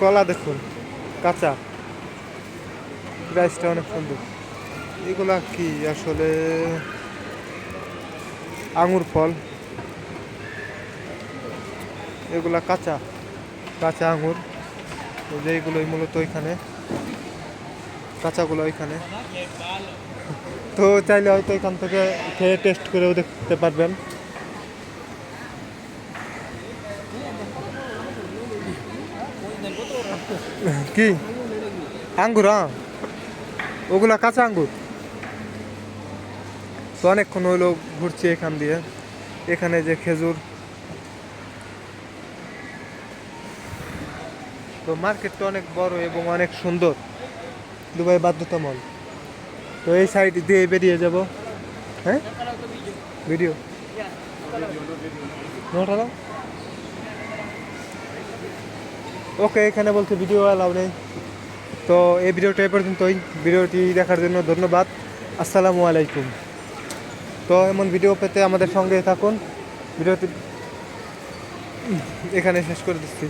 কলা দেখুন, কাঁচা। প্রাইসটা অনেক সুন্দর। এগুলা কি আসলে? আঙুর ফল। এগুলা কাঁচা কাঁচা আঙুর। এই যে এইগুলোই মূলত ওইখানে, কাঁচাগুলো ওইখানে। তো চাইলে হয়তো এখান থেকে খেয়ে টেস্ট করেও দেখতে পারবেন। কি? আঙ্গুর হ্যাঁ। ওগুলা কাঁচা আঙ্গুর। তো অনেকক্ষণ হইল ঘুরছি এখান দিয়ে। এখানে যে খেজুর। তো মার্কেটটা অনেক বড় এবং অনেক সুন্দর। দুবাই বাধ্যতামূল তো এই সাইড দিয়ে বেরিয়ে যাব। হ্যাঁ? ভিডিও। নোটা ওকে, এখানে বলছে ভিডিও অ্যালাউ নেই। তো এই ভিডিওটা এ পর্যন্তই। ভিডিওটি দেখার জন্য ধন্যবাদ। আসসালামু আলাইকুম। তো এমন ভিডিও পেতে আমাদের সঙ্গে থাকুন। ভিডিওটি এখানে শেষ করে দিচ্ছি।